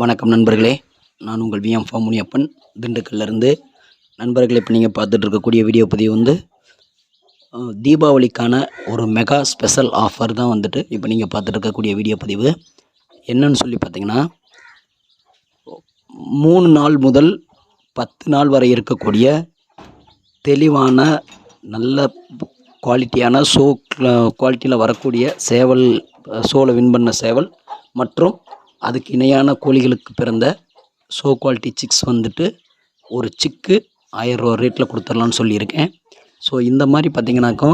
வணக்கம் நண்பர்களே. நான் உங்கள் விஎம் ஃபார்ம் முனியப்பன் திண்டுக்கல்லேருந்து. நண்பர்களே இப்போ நீங்கள் பார்த்துட்டு இருக்கக்கூடிய வீடியோ பதிவு வந்து தீபாவளிக்கான ஒரு மெகா ஸ்பெஷல் ஆஃபர் தான் வந்துட்டு இப்போ நீங்கள் பார்த்துட்டு இருக்கக்கூடிய வீடியோ பதிவு. என்னன்னு சொல்லி பார்த்தீங்கன்னா மூணு நாள் முதல் பத்து நாள் வரை இருக்கக்கூடிய தெளிவான நல்ல குவாலிட்டியான ஷோ குவாலிட்டியில் வரக்கூடிய சேவல் ஷோவில் வின் பண்ண சேவல் மற்றும் அதுக்கு இணையான கோழிகளுக்கு பிறந்த ஷோ குவாலிட்டி சிக்ஸ் வந்துட்டு ஒரு சிக்கு ஆயிரரூவா ரேட்டில் கொடுத்துர்லான்னு சொல்லியிருக்கேன். ஸோ இந்த மாதிரி பார்த்திங்கனாக்கா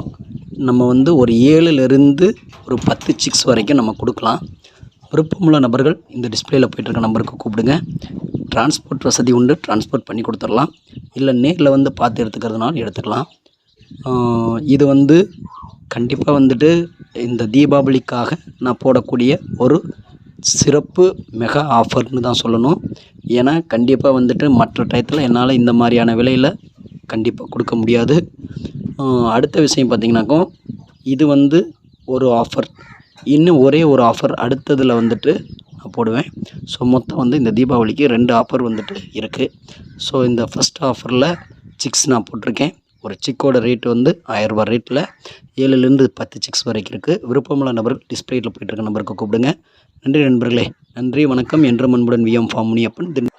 நம்ம வந்து ஒரு ஏழுலேருந்து ஒரு பத்து சிக்ஸ் வரைக்கும் நம்ம கொடுக்கலாம். விருப்பமுள்ள நபர்கள் இந்த டிஸ்பிளேயில் போயிட்டுருக்க நம்பருக்கு கூப்பிடுங்க. டிரான்ஸ்போர்ட் வசதி உண்டு டிரான்ஸ்போர்ட் பண்ணி கொடுத்துடலாம். இல்லை நேரில் வந்து பார்த்து எடுத்துக்கிறதுனாலும் எடுத்துக்கலாம். இது வந்து கண்டிப்பாக வந்துட்டு இந்த தீபாவளிக்காக நான் போடக்கூடிய ஒரு சிறப்பு மெகா ஆஃபர்னு தான் சொல்லணும். ஏன்னா கண்டிப்பாக வந்துட்டு மற்ற டயத்தில் என்னால் இந்த மாதிரியான விலையில் கண்டிப்பாக கொடுக்க முடியாது. அடுத்த விஷயம் பார்த்திங்கனாக்கா இது வந்து ஒரு ஆஃபர் இன்னும் ஒரே ஒரு ஆஃபர் அடுத்ததில் வந்துட்டு நான் போடுவேன். ஸோ மொத்தம் வந்து இந்த தீபாவளிக்கு ரெண்டு ஆஃபர் வந்துட்டு இருக்குது ஸோ இந்த ஃபஸ்ட் ஆஃபரில் சிக்ஸ் நான் போட்டிருக்கேன். ஒரு சிக்கோட ரேட் வந்து ஆயரூபா ரேட்டில் ஏழுலேருந்து பத்து சிக்ஸ் வரைக்கும் இருக்குது விருப்பமுள்ள நபர்கள் டிஸ்பிளேட்டில் போயிட்டுருக்க நம்பருக்கு கூப்பிடுங்க. நன்றி நண்பர்களே. நன்றி வணக்கம். என்ற அன்புடன் விஎம் ஃபார்ம் முனியப்பன் தின்